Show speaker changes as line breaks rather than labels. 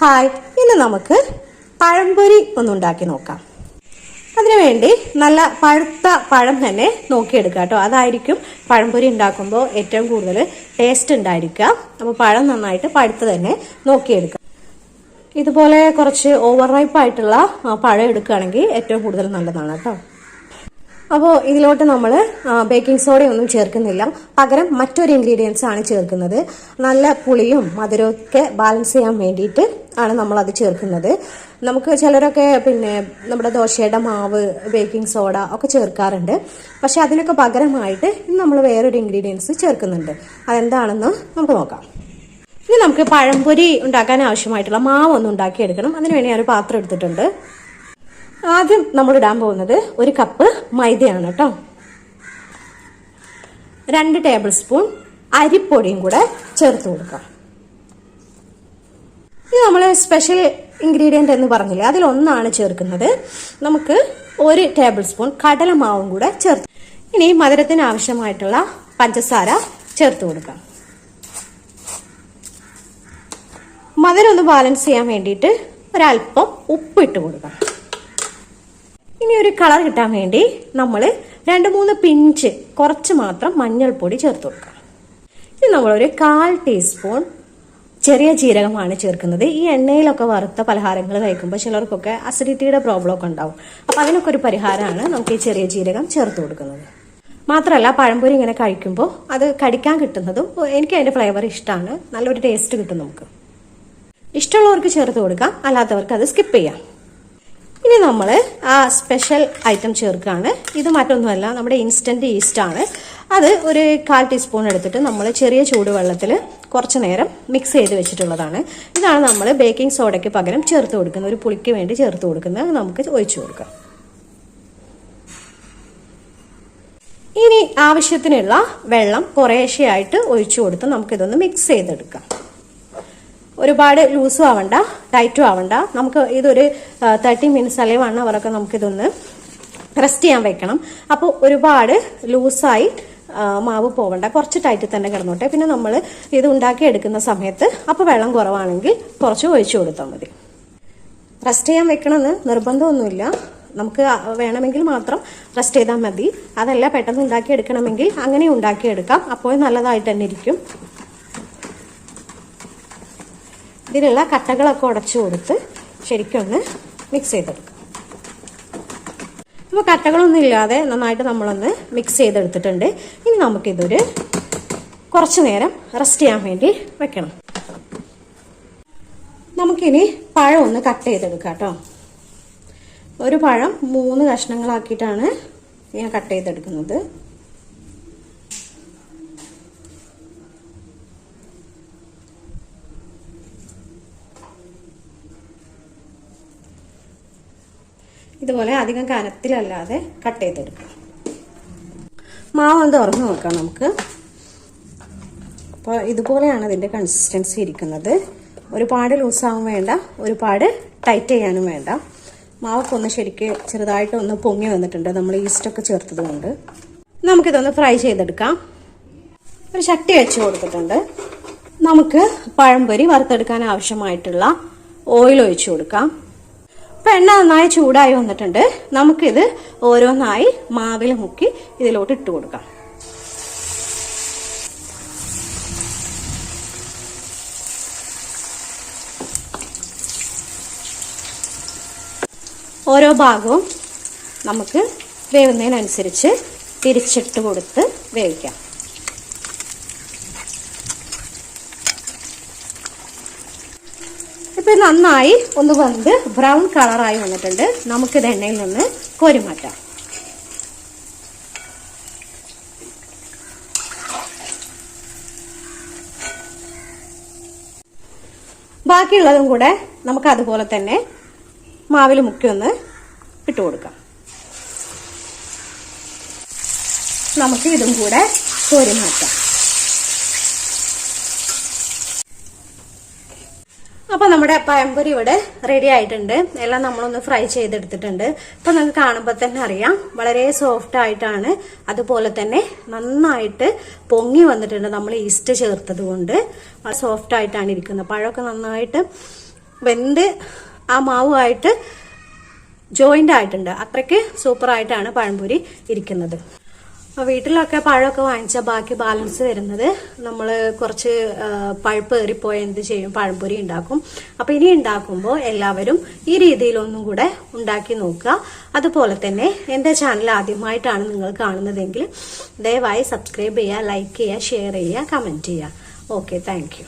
Hi ഇന്ന് നമുക്ക് പഴംപൊരി ഒന്ന് ഉണ്ടാക്കി നോക്കാം. അതിനുവേണ്ടി നല്ല പഴുത്ത പഴം തന്നെ നോക്കിയെടുക്കുക കേട്ടോ. അതായിരിക്കും പഴംപൊരി ഉണ്ടാക്കുമ്പോൾ ഏറ്റവും കൂടുതൽ ടേസ്റ്റ് ഉണ്ടായിരിക്കുക. അപ്പോൾ പഴം നന്നായിട്ട് പഴുത്ത് തന്നെ നോക്കിയെടുക്കുക ഇതുപോലെ കുറച്ച് ഓവർ റൈപ്പ് ആയിട്ടുള്ള പഴം എടുക്കുകയാണെങ്കിൽ ഏറ്റവും കൂടുതൽ നല്ലതാണ് കേട്ടോ. അപ്പോൾ ഇതിലോട്ട് നമ്മൾ ബേക്കിംഗ് സോഡ ഒന്നും ചേർക്കുന്നില്ല. പകരം മറ്റൊരു ഇൻഗ്രീഡിയൻസ് ആണ് ചേർക്കുന്നത്. നല്ല പുളിയും മധുരവും ഒക്കെ ബാലൻസ് ചെയ്യാൻ വേണ്ടിയിട്ട് ആണ് നമ്മൾ അത് ചേർക്കുന്നത്. നമുക്ക് ചിലരൊക്കെ പിന്നെ നമ്മുടെ ദോശയുടെ മാവ് ബേക്കിംഗ് സോഡ ഒക്കെ ചേർക്കാറുണ്ട്. പക്ഷെ അതിനൊക്കെ പകരമായിട്ട് നമ്മൾ വേറൊരു ഇൻഗ്രീഡിയൻസ് ചേർക്കുന്നുണ്ട്. അതെന്താണെന്ന് നമുക്ക് നോക്കാം. ഇനി നമുക്ക് പഴംപൊരി ഉണ്ടാക്കാൻ ആവശ്യമായിട്ടുള്ള മാവ് ഒന്ന് ഉണ്ടാക്കിയെടുക്കണം. അതിനുവേണ്ടി ഞാനൊരു പാത്രം എടുത്തിട്ടുണ്ട്. ആദ്യം നമ്മൾ ഇടാൻ പോകുന്നത് ഒരു കപ്പ് മൈദയാണ് കേട്ടോ രണ്ട് ടേബിൾ സ്പൂൺ അരിപ്പൊടിയും കൂടെ ചേർത്ത് കൊടുക്കാം ഇത് നമ്മൾ സ്പെഷ്യൽ ഇൻഗ്രീഡിയന്റ് എന്ന് പറഞ്ഞില്ലേ അതിലൊന്നാണ് ചേർക്കുന്നത്. നമുക്ക് ഒരു ടേബിൾ സ്പൂൺ കടലമാവും കൂടെ ചേർത്ത് ഇനി മധുരത്തിന് ആവശ്യമായിട്ടുള്ള പഞ്ചസാര ചേർത്ത് കൊടുക്കാം മധുരം ഒന്ന് ബാലൻസ് ചെയ്യാൻ വേണ്ടിയിട്ട് ഒരല്പം ഉപ്പിട്ട് കൊടുക്കാം ഒരു കളർ കിട്ടാൻ വേണ്ടി നമ്മൾ രണ്ട് മൂന്ന് പിഞ്ച് കുറച്ച് മാത്രം മഞ്ഞൾപ്പൊടി ചേർത്ത് കൊടുക്കാം. ഇനി നമ്മളൊരു കാൽ ടീസ്പൂൺ ചെറിയ ജീരകമാണ് ചേർക്കുന്നത്. ഈ എണ്ണയിലൊക്കെ വറുത്ത പലഹാരങ്ങൾ കഴിക്കുമ്പോൾ ചിലർക്കൊക്കെ അസിഡിറ്റിയുടെ പ്രോബ്ലം ഒക്കെ ഉണ്ടാവും. അപ്പോൾ അതിനൊക്കെ ഒരു പരിഹാരമാണ് നമുക്ക് ഈ ചെറിയ ജീരകം ചേർത്ത് കൊടുക്കുന്നത്. മാത്രമല്ല പഴംപൊരി ഇങ്ങനെ കഴിക്കുമ്പോൾ അത് കടിക്കാൻ കിട്ടുന്നതും എനിക്ക് അതിന്റെ ഫ്ലേവർ ഇഷ്ടമാണ്. നല്ലൊരു ടേസ്റ്റ് കിട്ടും നമുക്ക്. ഇഷ്ടമുള്ളവർക്ക് ചേർത്ത് കൊടുക്കാം. അല്ലാത്തവർക്ക് അത് സ്കിപ്പ് ചെയ്യാം. ഇനി നമ്മൾ ആ സ്പെഷ്യൽ ഐറ്റം ചേർക്കുകയാണ്. ഇത് മറ്റൊന്നുമല്ല നമ്മുടെ ഇൻസ്റ്റന്റ് ഈസ്റ്റ് ആണ്. അത് ഒരു കാൽ ടീസ്പൂൺ എടുത്തിട്ട് നമ്മൾ ചെറിയ ചൂടുവെള്ളത്തിൽ കുറച്ച് നേരം മിക്സ് ചെയ്ത് വെച്ചിട്ടുള്ളതാണ്. ഇതാണ് നമ്മൾ ബേക്കിംഗ് സോഡയ്ക്ക് പകരം ചേർത്ത് കൊടുക്കുന്നത് ഒരു പുളിക്ക് വേണ്ടി ചേർത്ത് കൊടുക്കുന്നത് നമുക്ക് ഒഴിച്ചു കൊടുക്കാം. ഇനി ആവശ്യത്തിനുള്ള വെള്ളം കുറേശ്ശെയായിട്ട് ഒഴിച്ചു കൊടുത്ത് നമുക്കിതൊന്ന് മിക്സ് ചെയ്തെടുക്കാം. ഒരുപാട് ലൂസും ആവണ്ട ടൈറ്റും ആവണ്ട. നമുക്ക് ഇതൊരു തേർട്ടി മിനിറ്റ്സ് അല്ലെങ്കിൽ വൺ അവറൊക്കെ നമുക്കിതൊന്ന് റെസ്റ്റ് ചെയ്യാൻ വെക്കണം. അപ്പോൾ ഒരുപാട് ലൂസായി മാവ് പോവണ്ട. കുറച്ച് ടൈറ്റിൽ തന്നെ കിടന്നോട്ടെ. പിന്നെ നമ്മൾ ഇത് ഉണ്ടാക്കി എടുക്കുന്ന സമയത്ത് അപ്പോൾ വെള്ളം കുറവാണെങ്കിൽ കുറച്ച് ഒഴിച്ചു കൊടുത്താൽ മതി. റെസ്റ്റ് ചെയ്യാൻ വെക്കണമെന്ന് നിർബന്ധമൊന്നുമില്ല. നമുക്ക് വേണമെങ്കിൽ മാത്രം റെസ്റ്റ് ചെയ്താൽ മതി. അതല്ല പെട്ടെന്ന് ഉണ്ടാക്കിയെടുക്കണമെങ്കിൽ അങ്ങനെ ഉണ്ടാക്കിയെടുക്കാം അപ്പോൾ നല്ലതായിട്ട് തന്നെ ഇരിക്കും. ഇതിലുള്ള കട്ടകളൊക്കെ ഉടച്ചു കൊടുത്ത് ശരിക്കൊന്ന് മിക്സ് ചെയ്തെടുക്കും. അപ്പോൾ കട്ടകളൊന്നും ഇല്ലാതെ നന്നായിട്ട് നമ്മളൊന്ന് മിക്സ് ചെയ്തെടുത്തിട്ടുണ്ട്. ഇനി നമുക്കിതൊരു കുറച്ചു നേരം റെസ്റ്റ് ചെയ്യാൻ വേണ്ടി വെക്കണം. നമുക്കിനി പഴം ഒന്ന് കട്ട് ചെയ്തെടുക്കാം കേട്ടോ. ഒരു പഴം മൂന്ന് കഷ്ണങ്ങളാക്കിയിട്ടാണ് ഞാൻ കട്ട് ചെയ്തെടുക്കുന്നത്. ഇതുപോലെ അധികം കനത്തിലല്ലാതെ കട്ട് ചെയ്തെടുക്കാം. മാവ് ഒന്ന് തുറന്ന് നോക്കാം നമുക്ക്. അപ്പോൾ ഇതുപോലെയാണ് അതിന്റെ കൺസിസ്റ്റൻസി ഇരിക്കുന്നത്. ഒരുപാട് ലൂസാവും വേണ്ട ഒരുപാട് ടൈറ്റ് ചെയ്യാനും വേണ്ട. മാവൊക്കെ ഒന്ന് ശരിക്ക് ചെറുതായിട്ട് ഒന്ന് പൊങ്ങി വന്നിട്ടുണ്ട്. നമ്മൾ ഈസ്റ്റൊക്കെ ചേർത്തത് കൊണ്ട്. നമുക്കിതൊന്ന് ഫ്രൈ ചെയ്തെടുക്കാം. ഒരു ചട്ടി വെച്ച് കൊടുത്തിട്ടുണ്ട്. നമുക്ക് പഴംപൊരി വറുത്തെടുക്കാൻ ആവശ്യമായിട്ടുള്ള ഓയിൽ ഒഴിച്ചു കൊടുക്കാം. ഇപ്പം എണ്ണ നന്നായി ചൂടായി വന്നിട്ടുണ്ട്. നമുക്കിത് ഓരോന്നായി മാവിൽ മുക്കി ഇതിലോട്ട് ഇട്ട് കൊടുക്കാം. ഓരോ ഭാഗവും നമുക്ക് വേവുന്നതിനനുസരിച്ച് തിരിച്ചിട്ട് കൊടുത്ത് വേവിക്കാം. ഇപ്പൊ നന്നായി ഒന്ന് വന്ന് ബ്രൗൺ കളറായി വന്നിട്ടുണ്ട്. നമുക്കിത് എണ്ണയിൽ നിന്ന് കൊരുമാറ്റാം. ബാക്കിയുള്ളതും കൂടെ നമുക്ക് അതുപോലെ തന്നെ മാവിൽ മുക്കി ഒന്ന് ഇട്ട് കൊടുക്കാം. നമുക്ക് ഇതും കൂടെ കോരി മാറ്റാം അപ്പൊ നമ്മുടെ പഴംപൊരി ഇവിടെ റെഡി ആയിട്ടുണ്ട്. എല്ലാം നമ്മളൊന്ന് ഫ്രൈ ചെയ്തെടുത്തിട്ടുണ്ട്. അപ്പോൾ നിങ്ങൾക്ക് കാണുമ്പോൾ തന്നെ അറിയാം വളരെ സോഫ്റ്റ് ആയിട്ടാണ്. അതുപോലെ തന്നെ നന്നായിട്ട് പൊങ്ങി വന്നിട്ടുണ്ട് നമ്മൾ ഈസ്റ്റ് ചേർത്തത് കൊണ്ട്. സോഫ്റ്റ് ആയിട്ടാണ് ഇരിക്കുന്നത്. പഴമൊക്കെ നന്നായിട്ട് വെന്ത് ആ മാവുമായിട്ട് ജോയിന്റ് ആയിട്ടുണ്ട്. അത്രയ്ക്ക് സൂപ്പറായിട്ടാണ് പഴംപൊരി ഇരിക്കുന്നത്. അപ്പോൾ വീട്ടിലൊക്കെ പഴമൊക്കെ വാങ്ങിച്ച ബാക്കി ബാലൻസ് വരുന്നത്. നമ്മൾ കുറച്ച് പഴുപ്പ് ഏറിപ്പോയ എന്ത് ചെയ്യും? പഴംപൊരി ഉണ്ടാക്കും. അപ്പോൾ ഇനി ഉണ്ടാക്കുമ്പോൾ എല്ലാവരും ഈ രീതിയിലൊന്നും കൂടെ ഉണ്ടാക്കി നോക്കുക. അതുപോലെ തന്നെ എന്റെ ചാനൽ ആദ്യമായിട്ടാണ് നിങ്ങൾ കാണുന്നതെങ്കിൽ ദയവായി സബ്സ്ക്രൈബ് ചെയ്യുക ലൈക്ക് ചെയ്യുക ഷെയർ ചെയ്യുക കമന്റ് ചെയ്യുക. Okay thank